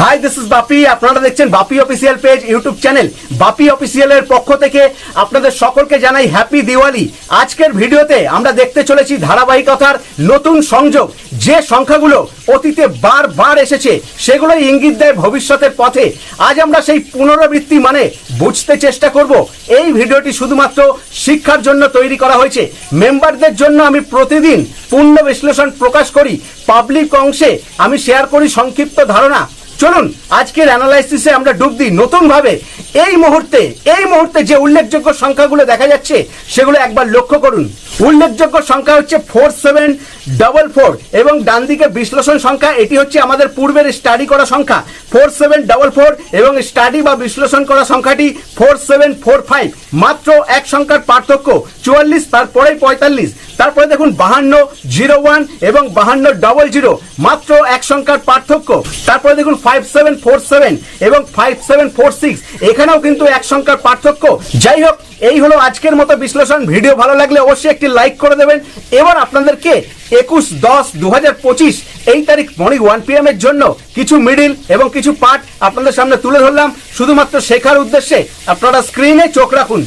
Hi this is Bapi আপনারা দেখছেন Bapi official page YouTube channel Bapi অফিসিয়ালের পক্ষ থেকে আপনাদের সকলকে জানাই হ্যাপি দিওয়ালি আজকের ভিডিওতে আমরা দেখতে চলেছি ধারাবাহিকতার নতুন সংযোগ। যে সংখ্যাগুলো অতীতে বারবার এসেছে, সেগুলোই ইঙ্গিত দেয় ভবিষ্যতের পথে। আজ আমরা সেই পুনরাবৃত্তি মানে বুঝতে চেষ্টা করব। এই ভিডিওটি শুধুমাত্র শিক্ষার জন্য তৈরি করা হয়েছে। মেম্বারদের জন্য আমি প্রতিদিন পূর্ণ বিশ্লেষণ প্রকাশ করি। পাবলিক অংশে আমি শেয়ার করি সংক্ষিপ্ত ধারণা। চলুন, আজকের অ্যানালাইসিসে আমরা ডুব দিই নতুন ভাবে এই মুহূর্তে এই মুহূর্তে যে উল্লেখযোগ্য সংখ্যাগুলো দেখা যাচ্ছে, সেগুলো একবার লক্ষ্য করুন। উল্লেখযোগ্য সংখ্যা হচ্ছে ফোর সেভেন ডবল ফোর এবং ডান দিকে বিশ্লেষণ সংখ্যা, এটি হচ্ছে আমাদের পূর্বের স্টাডি করা সংখ্যা। ফোর সেভেন ডবল ফোর এবং স্টাডি বা বিশ্লেষণ করা সংখ্যাটি ফোর সেভেন ফোর ফাইভ মাত্র এক সংখ্যার পার্থক্য, চুয়াল্লিশ, তারপরেই পঁয়তাল্লিশ। তারপরে দেখুন বাহান্ন জিরো ওয়ান এবং বাহান্ন ডবল জিরো মাত্র এক সংখ্যার পার্থক্য। তারপরে দেখুন ফাইভ সেভেন ফোর সেভেন এবং ফাইভ সেভেন ফোর সিক্স এখানেও কিন্তু এক সংখ্যার পার্থক্য। যাই হোক, এই হলো আজকের মতো বিশ্লেষণ। ভিডিও ভালো লাগলে অবশ্যই একটি লাইক করে দেবেন। এবার আপনাদেরকে একুশ দশ দু হাজার পঁচিশ, এই তারিখ মর্নিং ওয়ান পি এর জন্য কিছু মিডিল এবং কিছু পার্ট আপনাদের সামনে তুলে ধরলাম। শুধুমাত্র শেখার উদ্দেশ্যে আপনারা স্ক্রিনে চোখ রাখুন।